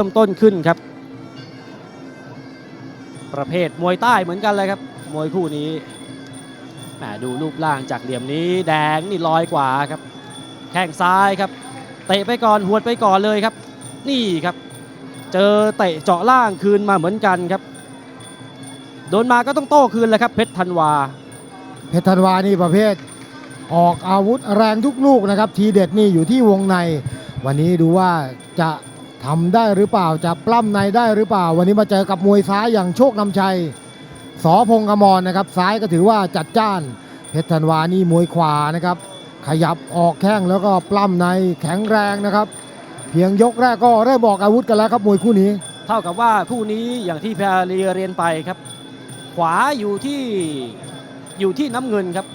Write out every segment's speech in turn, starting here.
เริ่มต้นขึ้นครับ ประเภทมวยใต้เหมือนกันเลยครับ มวยคู่นี้แหมดูรูปร่างจากเหลี่ยมนี้แดงนี่ลอยกว่าครับ แข้งซ้ายครับ เตะไปก่อนหวดไปก่อนเลยครับ นี่ครับ เจอเตะเจาะล่างคืนมาเหมือนกันครับ โดนมาก็ต้องโต้คืนเลยครับ เพชรธันวา เพชรธันวานี่ประเภท ออกอาวุธแรงทุกลูกนะครับ ทีเด็ดนี่อยู่ที่วงใน วันนี้ดูว่าจะ ทำได้หรือเปล่าจะปล้ำในได้หรือเปล่า วันนี้มาเจอกับมวยซ้ายอย่างโชคนำชัยสอพงกมรนะครับ ซ้ายก็ถือว่าจัดจ้าน เพชรธันวานี่มวยขวานะครับ ขยับออกแข้งแล้วก็ปล้ำในแข็งแรงนะครับ เพียงยกแรกก็เริ่มบอกอาวุธกันแล้วครับมวยคู่นี้ เท่ากับว่าคู่นี้อย่างที่แพรเรียนไปครับ ขวาอยู่ที่อยู่ที่น้ำเงินครับ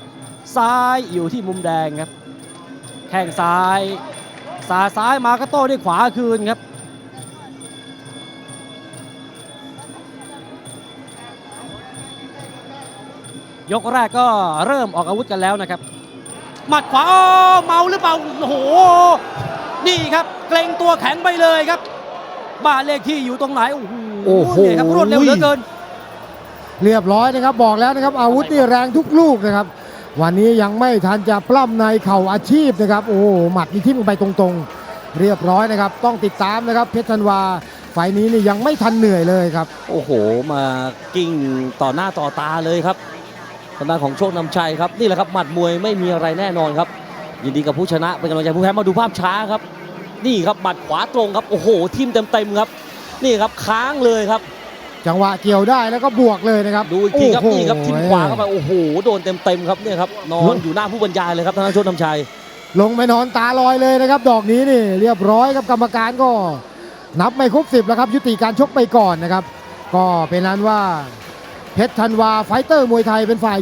ซ้ายอยู่ที่มุมแดงครับแข้งซ้ายสาซ้ายมาก็โต้ด้วยขวาคืนครับ ยกแรกก็เริ่มออกอาวุธกันแล้วนะครับ หมัดขวาอ้อเมาหรือเปล่าโอ้โหนี่ครับเกรงตัวแข็งไปเลยครับ บ้านเลขที่อยู่ตรงไหนโอ้โหโอ้โหเนี่ยครับรวดเร็วเหลือเกิน เรียบร้อยนะครับบอกแล้วนะครับ อาวุธนี่แรงทุกลูกนะครับ วันนี้ยังไม่ทันจะปล้ำในเข่าอาชีพนะครับ โอ้โหหมัดนี่ทิ่มลงไปตรงๆ เรียบร้อยนะครับ ต้องติดตามนะครับเพชรธันวาไฟล์นี้นี่ยังไม่ทันเหนื่อยเลยครับ โอ้โห มากิ้งต่อหน้าต่อตาเลยครับ ทางด้านของโชคนำชัยครับนี่แหละครับหมัดมวยไม่มีอะไรแน่นอนครับ ยินดีกับผู้ชนะเป็นกำลังใจผู้แพ้มาดูภาพช้าครับ นี่ครับหมัดขวาตรงครับโอ้โหทิ่มเต็มๆครับ นี่ครับค้างเลยครับ จังหวะเกี่ยวได้แล้วก็บวกเลยนะครับดูอีกทีครับโอ้โห นี่ครับทิ่มขวาเข้าไปโอ้โหโดนเต็มๆครับเนี่ยครับนอนอยู่หน้าผู้บรรยายเลยครับทางด้านโชคนำชัย ลงไปนอนตาลอยเลยนะครับ ดอกนี้นี่เรียบร้อยครับกรรมการก็ นับไม่ครบสิบแล้วครับ ยุติการชกไปก่อนนะครับ ก็เป็นนั้นว่า เพชรธันวาไฟเตอร์มวยไทยเป็นฝ่าย